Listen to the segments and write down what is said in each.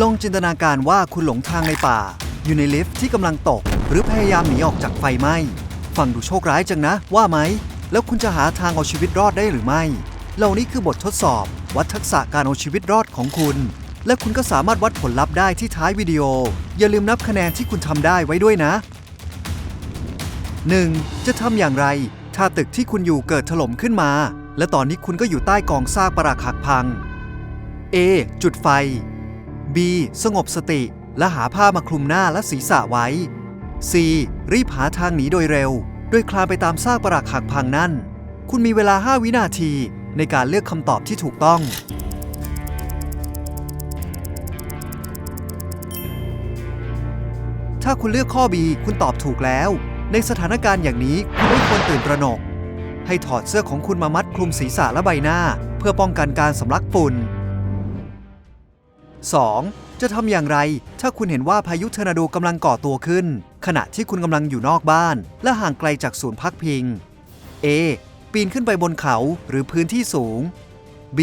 ลองจินตนาการว่าคุณหลงทางในป่า อยู่ในลิฟต์ที่กำลังตก หรือพยายามหนีออกจากไฟไหม้ ฟังดูโชคร้ายจังนะ ว่าไหม แล้วคุณจะหาทางเอาชีวิตรอดได้หรือไม่ เหล่านี้คือบททดสอบ วัดทักษะการเอาชีวิตรอดของคุณ และคุณก็สามารถวัดผลลัพธ์ได้ที่ท้ายวิดีโอ อย่าลืมนับคะแนนที่คุณทำได้ไว้ด้วยนะ 1. จะทำอย่างไร ถ้าตึกที่คุณอยู่เกิดถล่มขึ้นมา และตอนนี้คุณก็อยู่ใต้กองซากปรักหักพัง A จุดไฟ B สงบสติ และหาผ้ามาคลุมหน้าและศีรษะไว้ C รีบหาทางหนีโดยเร็ว โดยคลานไปตามซากปรักหักพังนั่น คุณมีเวลา 5 วินาทีในการเลือกคำตอบที่ถูกต้อง ถ้าคุณเลือกข้อ B คุณตอบถูกแล้ว ในสถานการณ์อย่างนี้คุณไม่ควรตื่นตระหนก ให้ถอดเสื้อของคุณมามัดคลุมศีรษะและใบหน้า เพื่อป้องกันการสำลักฝุ่น 2. จะทำอย่างไร ถ้าคุณเห็นว่าพายุเทอร์นาโดกำลังก่อตัวขึ้น ขณะที่คุณกำลังอยู่นอกบ้าน และห่างไกลจากศูนย์พักพิง A ปีนขึ้นไปบนเขาหรือพื้นที่สูง B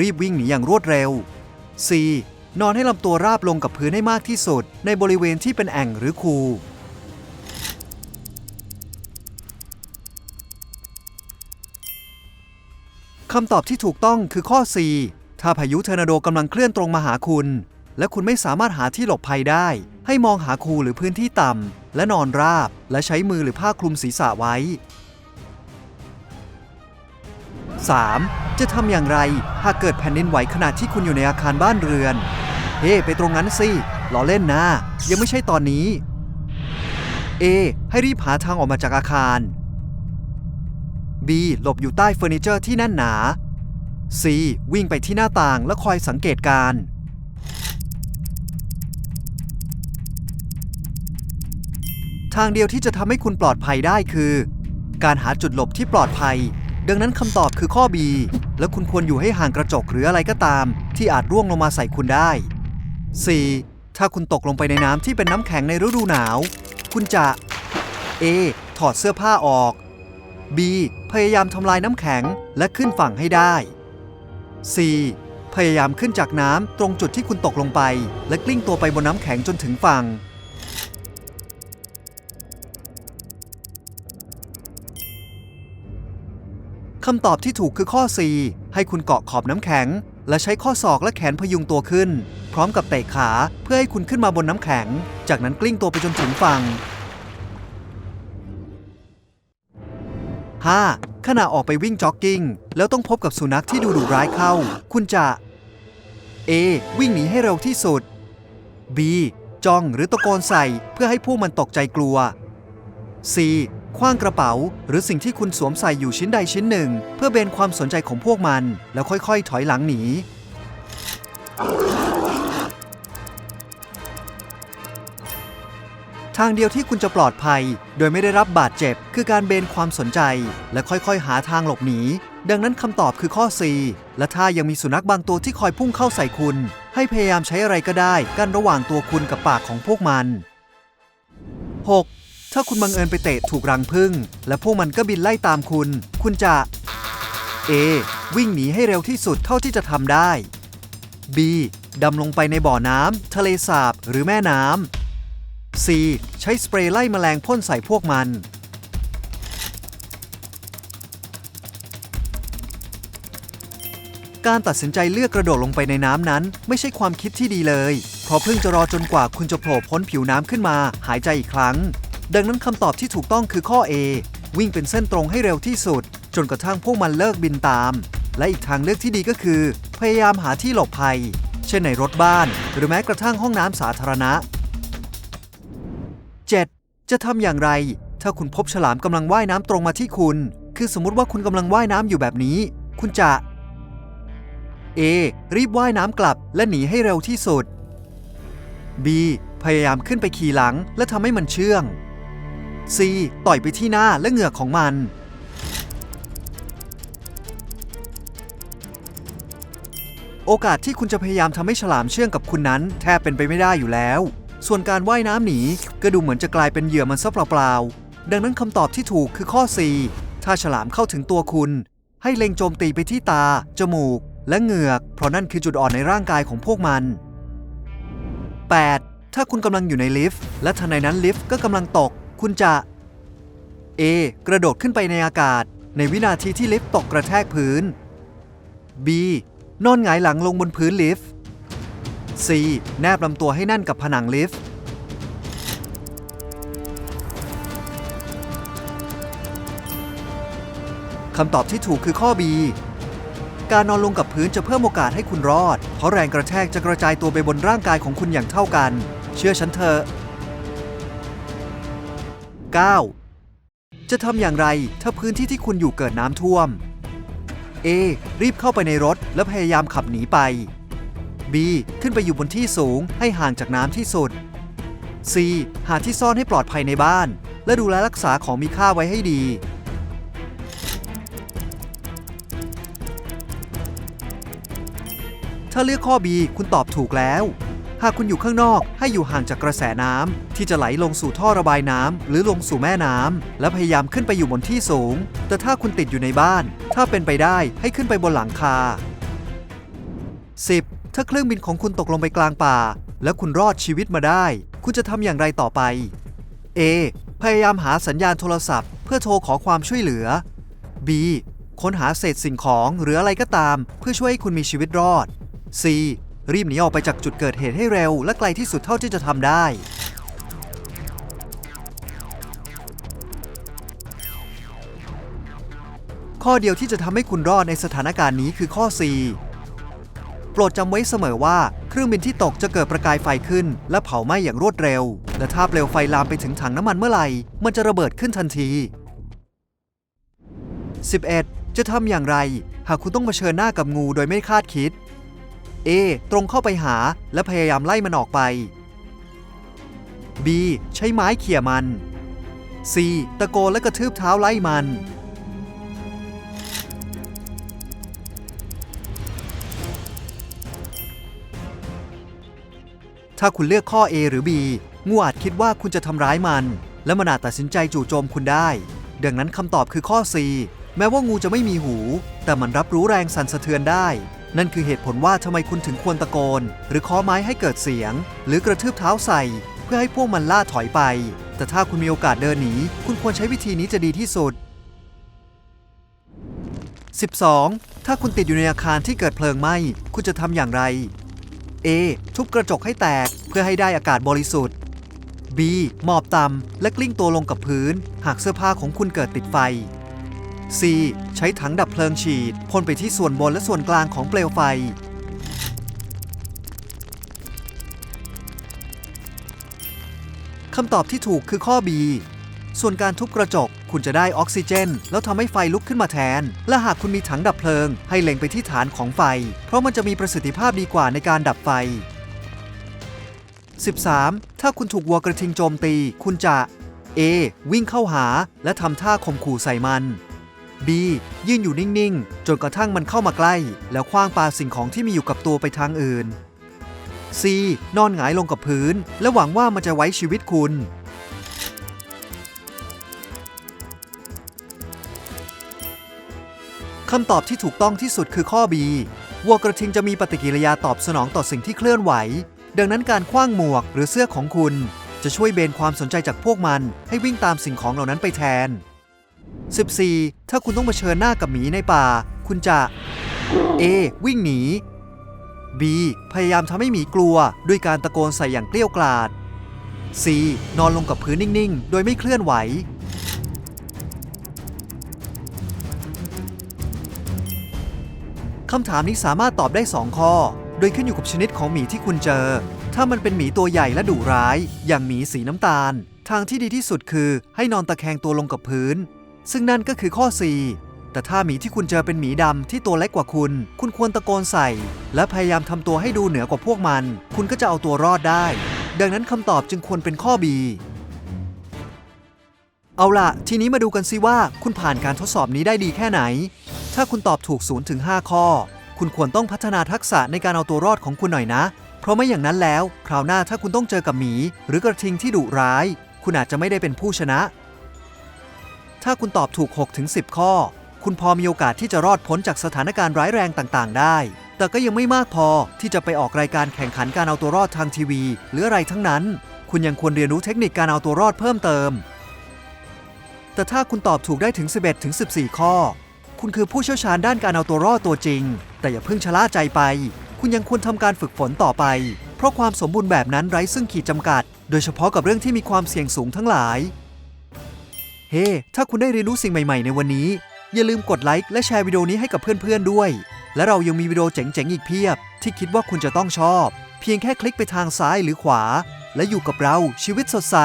รีบวิ่งหนีอย่างรวดเร็ว C นอนให้ลำตัวราบลงกับพื้นให้มากที่สุด ในบริเวณที่เป็นแอ่งหรือคูคำตอบที่ถูกต้องคือข้อ C ถ้าพายุเทอร์นาโดกำลังเคลื่อนตรงมาหาคุณ และคุณไม่สามารถหาที่หลบภัยได้ ให้มองหาคูหรือพื้นที่ต่ำ และนอนราบ และใช้มือหรือผ้าคลุมศีรษะไว้ 3. จะทำอย่างไร หากเกิดแผ่นดินไหวขณะที่คุณอยู่ในอาคารบ้านเรือน เฮ้ไปตรงนั้นสิล้อเล่นนะ ยังไม่ใช่ตอนนี้ A ให้รีบหาทางออกมาจากอาคาร B หลบอยู่ใต้เฟอร์นิเจอร์ที่แน่นหนา C วิ่งไปที่หน้าต่างและคอยสังเกตการ์ทางเดียวที่จะทำให้คุณปลอดภัยได้คือ การหาจุดหลบที่ปลอดภัย ดังนั้นคำตอบคือข้อ B และคุณควรอยู่ให้ห่างกระจกหรืออะไรก็ตาม ที่อาจร่วงลงมาใส่คุณได้ 4. ถ้าคุณตกลงไปในน้ำที่เป็นน้ำแข็งในฤดูหนาว คุณจะ A ถอดเสื้อผ้าออก B พยายามทำลายน้ำแข็งและขึ้นฝั่งให้ได้ C พยายามขึ้นจากน้ำตรงจุดที่คุณตกลงไป และกลิ้งตัวไปบนน้ำแข็งจนถึงฝั่ง คำตอบที่ถูกคือข้อ C ให้คุณเกาะขอบน้ำแข็ง และใช้ข้อศอกและแขนพยุงตัวขึ้น พร้อมกับเตะขาเพื่อให้คุณขึ้นมาบนน้ำแข็ง จากนั้นกลิ้งตัวไปจนถึงฝั่ง 5. ขณะออกไปวิ่งจ็อกกิ้ง แล้วต้องพบกับสุนัขที่ดูดุร้ายเข้า คุณจะ A วิ่งหนีให้เร็วที่สุด B จ้องหรือตะโกนใส่เพื่อให้พวกมันตกใจกลัว C คว้างกระเป๋า หรือสิ่งที่คุณสวมใส่อยู่ชิ้นใดชิ้นหนึ่ง เพื่อเบนความสนใจของพวกมัน แล้วค่อยๆ ถอยหลังหนี ทางเดียวที่คุณจะปลอดภัย โดยไม่ได้รับบาดเจ็บ คือการเบนความสนใจ และค่อยๆ หาทางหลบหนี ดังนั้นคำตอบคือข้อ C และถ้ายังมีสุนัขบางตัวที่คอยพุ่งเข้าใส่คุณ ให้พยายามใช้อะไรก็ได้กั้นระหว่างตัวคุณกับปากของพวกมัน 6. ถ้าคุณบังเอิญไปเตะถูกรังผึ้งและพวกมันก็บินไล่ตามคุณ คุณจะ A วิ่งหนีให้เร็วที่สุดเท่าที่จะทำได้ B ดำลงไปในบ่อน้ำทะเลสาบหรือแม่น้ำ C ใช้สเปรย์ไล่แมลงพ่นใส่พวกมัน การตัดสินใจเลือกกระโดดลงไปในน้ำนั้น ไม่ใช่ความคิดที่ดีเลย เพราะเพิ่งจะรอจนกว่าคุณจะโผล่พ้นผิวน้ำขึ้นมา หายใจอีกครั้ง ดังนั้นคำตอบที่ถูกต้องคือข้อ A วิ่งเป็นเส้นตรงให้เร็วที่สุด จนกระทั่งพวกมันเลิกบินตาม และอีกทางเลือกที่ดีก็คือ พยายามหาที่หลบภัย เช่นในรถบ้าน หรือแม้กระทั่งห้องน้ำสาธารณะ จะทำอย่างไร ถ้าคุณพบฉลามกำลังว่ายน้ำตรงมาที่คุณ คือสมมติว่าคุณกำลังว่ายน้ำอยู่แบบนี้ คุณจะ A รีบว่ายน้ำกลับและหนีให้เร็วที่สุด B พยายามขึ้นไปขี่หลังและทำให้มันเชื่อง C ต่อยไปที่หน้าและเหงือกของมัน โอกาสที่คุณจะพยายามทำให้ฉลามเชื่องกับคุณนั้น แทบเป็นไปไม่ได้อยู่แล้ว ส่วนการว่ายน้ำหนีก็ดูเหมือนจะกลายเป็นเหยื่อมันซะเปล่าๆ ดังนั้นคำตอบที่ถูกคือข้อ C ถ้าฉลามเข้าถึงตัวคุณ ให้เล็งโจมตีไปที่ตา จมูก และเหงือก เพราะนั่นคือจุดอ่อนในร่างกายของพวกมัน 8. ถ้าคุณกำลังอยู่ในลิฟต์ และทันใดนั้นลิฟต์ก็กำลังตก คุณจะ A กระโดดขึ้นไปในอากาศ ในวินาทีที่ลิฟต์ตกกระแทกพื้น B นอนหงายหลังลงบนพื้นลิฟต์ C แนบลำตัวให้แน่นกับผนังลิฟต์ คำตอบที่ถูกคือข้อ B การนอนลงกับพื้นจะเพิ่มโอกาสให้คุณรอด เพราะแรงกระแทกจะกระจายตัวไปบนร่างกายของคุณอย่างเท่ากัน เชื่อฉันเถอะ 9. จะทำอย่างไรถ้าพื้นที่ที่คุณอยู่เกิดน้ำท่วม A รีบเข้าไปในรถและพยายามขับหนีไป B ขึ้นไปอยู่บนที่สูงให้ห่างจากน้ำที่สุด C หาที่ซ่อนให้ปลอดภัยในบ้าน และดูแลรักษาของมีค่าไว้ให้ดี ถ้าเลือกข้อ B คุณตอบถูกแล้ว หากคุณอยู่ข้างนอกให้อยู่ห่างจากกระแสน้ำที่จะไหลลงสู่ท่อระบายน้ำหรือลงสู่แม่น้ำและพยายามขึ้นไปอยู่บนที่สูง แต่ถ้าคุณติดอยู่ในบ้าน ถ้าเป็นไปได้ให้ขึ้นไปบนหลังคา 10. ถ้าเครื่องบินของคุณตกลงไปกลางป่า แล้วคุณรอดชีวิตมาได้ คุณจะทำอย่างไรต่อไป A พยายามหาสัญญาณโทรศัพท์ เพื่อโทรขอความช่วยเหลือ B ค้นหาเศษสิ่งของหรืออะไรก็ตาม เพื่อช่วยให้คุณมีชีวิตรอด C รีบหนีออกไปจากจุดเกิดเหตุให้เร็ว และไกลที่สุดเท่าที่จะทำได้ ข้อเดียวที่จะทำให้คุณรอดในสถานการณ์นี้คือข้อ C โปรดจำไว้เสมอว่าเครื่องบินที่ตกจะเกิดประกายไฟขึ้น และเผาไหม้อย่างรวดเร็ว และถ้าเปลวไฟลามไปถึงถังน้ำมันเมื่อไหร่ มันจะระเบิดขึ้นทันที 11. จะทำอย่างไร หากคุณต้องเผชิญหน้ากับงูโดยไม่คาดคิด A ตรงเข้าไปหาและพยายามไล่มันออกไป B ใช้ไม้เขี่ยมัน C ตะโกนและกระทืบเท้าไล่มัน ถ้าคุณเลือกข้อ A หรือ B งูอาจคิดว่าคุณจะทำร้ายมัน และมันอาจตัดสินใจจู่โจมคุณได้ ดังนั้นคำตอบคือข้อ C แม้ว่างูจะไม่มีหู แต่มันรับรู้แรงสั่นสะเทือนได้ นั่นคือเหตุผลว่าทำไมคุณถึงควรตะโกน หรือเคาะไม้ให้เกิดเสียง หรือกระทืบเท้าใส่ เพื่อให้พวกมันล่าถอยไป แต่ถ้าคุณมีโอกาสเดินหนี คุณควรใช้วิธีนี้จะดีที่สุด 12. ถ้าคุณติดอยู่ในอาคารที่เกิดเพลิงไหม้ คุณจะทำอย่างไร A ทุบกระจกให้แตกเพื่อให้ได้อากาศบริสุทธิ์ B หมอบต่ำและกลิ้งตัวลงกับพื้น หากเสื้อผ้าของคุณเกิดติดไฟ C ใช้ถังดับเพลิงฉีดพ่นไปที่ส่วนบนและส่วนกลางของเปลวไฟ คำตอบที่ถูกคือข้อ B ส่วนการทุบกระจก คุณจะได้ออกซิเจน แล้วทำให้ไฟลุกขึ้นมาแทน และหากคุณมีถังดับเพลิง ให้เล็งไปที่ฐานของไฟ เพราะมันจะมีประสิทธิภาพดีกว่าในการดับไฟ 13. ถ้าคุณถูกวัวกระทิงโจมตี คุณจะ A วิ่งเข้าหา และทำท่าข่มขู่ใส่มัน B ยืนอยู่นิ่ง ๆ จนกระทั่งมันเข้ามาใกล้ แล้วคว้างปาสิ่งของที่มีอยู่กับตัวไปทางอื่น C นอนหงายลงกับพื้น และหวังว่ามันจะไว้ชีวิตคุณ คำตอบที่ถูกต้องที่สุดคือข้อ B วัวกระทิงจะมีปฏิกิริยาตอบสนองต่อสิ่งที่เคลื่อนไหว ดังนั้นการคว้างหมวกหรือเสื้อของคุณ จะช่วยเบนความสนใจจากพวกมัน ให้วิ่งตามสิ่งของเหล่านั้นไปแทน 14. ถ้าคุณต้องเผชิญหน้ากับหมีในป่า คุณจะ A วิ่งหนี B พยายามทำให้หมีกลัว ด้วยการตะโกนใส่อย่างเกลี้ยกล่อม C นอนลงกับพื้นนิ่ง ๆ โดยไม่เคลื่อนไหว คำถามนี้สามารถตอบได้ 2 ข้อ โดยขึ้นอยู่กับชนิดของหมีที่คุณเจอ ถ้ามันเป็นหมีตัวใหญ่และดุร้าย อย่างหมีสีน้ำตาล ทางที่ดีที่สุดคือให้นอนตะแคงตัวลงกับพื้น ซึ่งนั่นก็คือข้อ C แต่ถ้าหมีที่คุณเจอเป็นหมีดำที่ตัวเล็กกว่าคุณ คุณควรตะโกนใส่ และพยายามทำตัวให้ดูเหนือกว่าพวกมัน คุณก็จะเอาตัวรอดได้ ดังนั้นคำตอบจึงควรเป็นข้อ B เอาล่ะ ทีนี้มาดูกันซิว่าคุณผ่านการทดสอบนี้ได้ดีแค่ไหน ถ้าคุณตอบถูก0ถึง5ข้อ คุณควรต้องพัฒนาทักษะในการเอาตัวรอดของคุณหน่อยนะ เพราะไม่อย่างนั้นแล้ว คราวหน้าถ้าคุณต้องเจอกับหมี หรือกระทิงที่ดุร้าย คุณอาจจะไม่ได้เป็นผู้ชนะ ถ้าคุณตอบถูก6ถึง10 ข้อ คุณพอมีโอกาสที่จะรอดพ้นจากสถานการณ์ร้ายแรงต่างๆ ได้ แต่ก็ยังไม่มากพอที่จะไปออกรายการแข่งขันการเอาตัวรอดทางทีวี หรืออะไรทั้งนั้น คุณยังควรเรียนรู้เทคนิคการเอาตัวรอดเพิ่มเติมแต่ถ้าคุณตอบถูกได้ถึง 11 ถึง 14 ข้อ คุณคือผู้เชี่ยวชาญด้านการเอาตัวรอดตัวจริง แต่อย่าเพิ่งชะล่าใจไป คุณยังควรทำการฝึกฝนต่อไป เพราะความสมบูรณ์แบบนั้นไร้ซึ่งขีดจำกัด โดยเฉพาะกับเรื่องที่มีความเสี่ยงสูงทั้งหลาย เฮ้ถ้าคุณได้เรียนรู้สิ่งใหม่ๆ ในวันนี้ อย่าลืมกดไลค์และแชร์วิดีโอนี้ให้กับเพื่อนๆด้วย และเรายังมีวิดีโอเจ๋งๆอีกเพียบ ที่คิดว่าคุณจะต้องชอบ เพียงแค่คลิกไปทางซ้ายหรือขวา และอยู่กับเราชีวิตสดใส